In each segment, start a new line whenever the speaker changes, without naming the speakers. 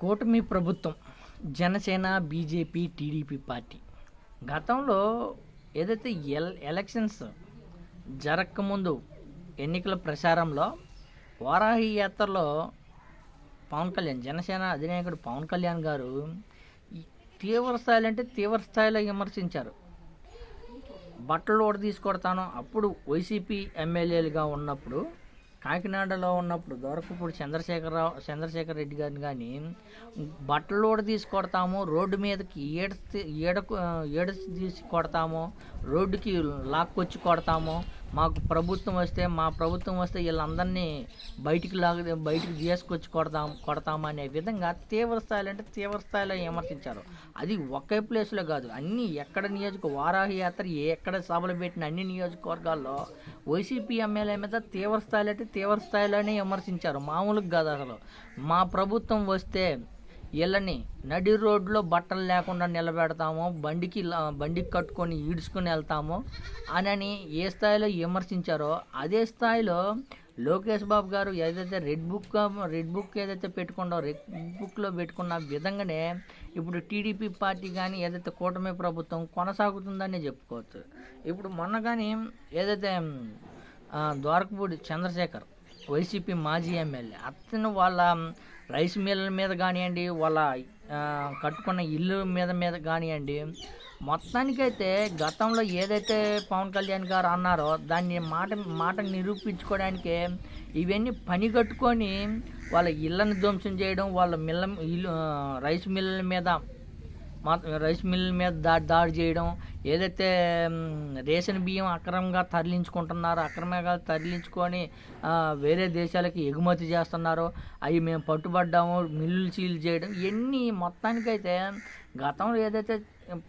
కూటమి ప్రభుత్వం Janasena BJP TDP party. గతంలో ఏదైతే ఎల్ ఎలక్షన్స్ జరగకముందు ఎన్నికల ప్రచారంలో వారాహి యాత్రలో పవన్ కళ్యాణ్ జనసేన అధినాయకుడు పవన్ కళ్యాణ్ గారు తీవ్ర స్థాయిలో అంటే తీవ్ర స్థాయిలో విమర్శించారు. బట్టలు కూడా తీసుకొడతాను అప్పుడు వైసీపీ ఎమ్మెల్యేలుగా ఉన్నప్పుడు కాకినాడలో ఉన్నప్పుడు దొరకపూడి చంద్రశేఖరరావు చంద్రశేఖర్ రెడ్డి గారిని కానీ బట్టలు కూడా తీసుకొడతాము రోడ్డు మీదకి ఏడ్చి ఏడకు ఏడు తీసి కొడతాము రోడ్డుకి లాక్కొచ్చి కొడతాము మాకు ప్రభుత్వం వస్తే మా ప్రభుత్వం వస్తే వీళ్ళందరినీ బయటికి లాగ బయటికి తీసుకొచ్చి కొడతాం కొడతాము అనే విధంగా తీవ్ర స్థాయిలో అంటే తీవ్ర స్థాయిలో విమర్శించారు. అది ఒకే ప్లేస్లో కాదు. అన్ని ఎక్కడ నియోజక వారాహి యాత్ర ఏ ఎక్కడ సభలు పెట్టిన అన్ని నియోజకవర్గాల్లో వైసీపీ ఎమ్మెల్యే మీద తీవ్ర స్థాయిలో అంటే తీవ్ర స్థాయిలోనే విమర్శించారు. మామూలుగా కాదు అసలు. మా ప్రభుత్వం వస్తే వీళ్ళని నడి రోడ్లో బట్టలు లేకుండా నిలబెడతాము బండికి బండికి కట్టుకొని ఈడ్చుకొని వెళ్తాము అని ఏ స్థాయిలో విమర్శించారో అదే స్థాయిలో లోకేష్ బాబు గారు ఏదైతే రెడ్ బుక్ రెడ్ బుక్ ఏదైతే పెట్టుకుండో రెడ్ బుక్లో పెట్టుకున్న విధంగానే ఇప్పుడు టీడీపీ పార్టీ కానీ ఏదైతే కూటమి ప్రభుత్వం కొనసాగుతుందని చెప్పుకోవచ్చు. ఇప్పుడు మొన్న కానీ ఏదైతే ద్వారకపూడి చంద్రశేఖర్ వైసీపీ మాజీ ఎమ్మెల్యే. అతను వాళ్ళ రైస్ మిల్ల మీద కానివ్వండి వాళ్ళ కట్టుకున్న ఇల్లు మీద మీద కానివ్వండి మొత్తానికైతే గతంలో ఏదైతే పవన్ కళ్యాణ్ గారు అన్నారో దాన్ని మాట మాట నిరూపించుకోవడానికి ఇవన్నీ పని కట్టుకొని వాళ్ళ ఇళ్ళని ధ్వంసం చేయడం వాళ్ళ మిల్ల ఇల్లు రైస్ మిల్ల మీద మా రైస్ మిల్ మీద దాడి దాడి చేయడం ఏదైతే రేషన్ బియ్యం అక్రమంగా తరలించుకుంటున్నారో అక్రమంగా తరలించుకొని వేరే దేశాలకి ఎగుమతి చేస్తున్నారో అవి మేము పట్టుబడ్డాము మిల్లులు సీల్ చేయడం ఇవన్నీ మొత్తానికైతే గతంలో ఏదైతే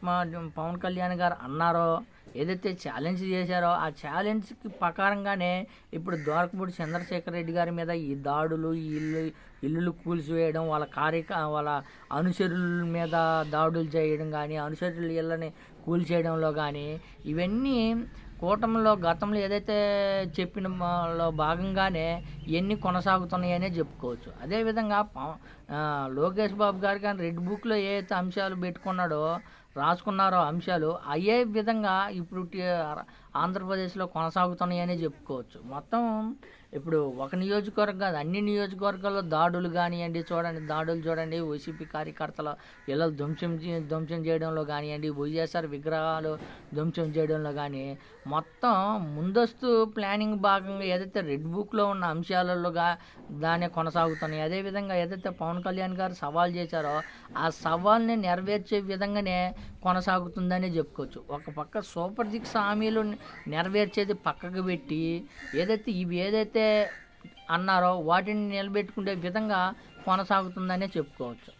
మా- పవన్ కళ్యాణ్ గారు అన్నారో ఏదైతే ఛాలెంజ్ చేశారో ఆ ఛాలెంజ్కి ప్రకారంగానే ఇప్పుడు ద్వారకపూడి చంద్రశేఖర్ రెడ్డి గారి మీద ఈ దాడులు ఈ ఇల్లు ఇల్లులు కూల్చివేయడం వాళ్ళ కార్యక వాళ్ళ అనుచరుల మీద దాడులు చేయడం కానీ అనుచరుల ఇళ్ళని కూల్చేయడంలో కానీ ఇవన్నీ కూటమిలో గతంలో ఏదైతే చెప్పిన లో భాగంగానే ఇవన్నీ కొనసాగుతున్నాయనే చెప్పుకోవచ్చు. అదేవిధంగా లోకేష్ బాబు గారు కానీ రెడ్ బుక్లో ఏ అయితే అంశాలు పెట్టుకున్నాడో రాసుకున్నారో అంశాలు అయ్యే విధంగా ఇప్పుడు ఆంధ్రప్రదేశ్లో కొనసాగుతున్నాయని చెప్పుకోవచ్చు. మొత్తం ఇప్పుడు ఒక నియోజకవర్గం కాదు అన్ని నియోజకవర్గాల్లో దాడులు కానివ్వండి చూడండి దాడులు చూడండి వైసీపీ కార్యకర్తల ఇళ్ళలు ధ్వంసం ధ్వంసం చేయడంలో కానివ్వండి వైఎస్ఆర్ విగ్రహాలు ధ్వంసం చేయడంలో కానీ మొత్తం ముందస్తు ప్లానింగ్ భాగంగా ఏదైతే రెడ్ బుక్లో ఉన్న అంశాలలోగా దాన్ని కొనసాగుతున్నాయి అదేవిధంగా ఏదైతే పవన్ కళ్యాణ్ గారు సవాల్ చేశారో ఆ సవాల్ని నెరవేర్చే విధంగానే కొనసాగుతుందని చెప్పుకోవచ్చు. ఒక పక్క సూపర్ సిక్స్ హామీలు నెరవేర్చేది పక్కకు పెట్టి ఏదైతే ఇవి ఏదైతే అన్నారో వాటిని నిలబెట్టుకునే విధంగా కొనసాగుతుందనే చెప్పుకోవచ్చు.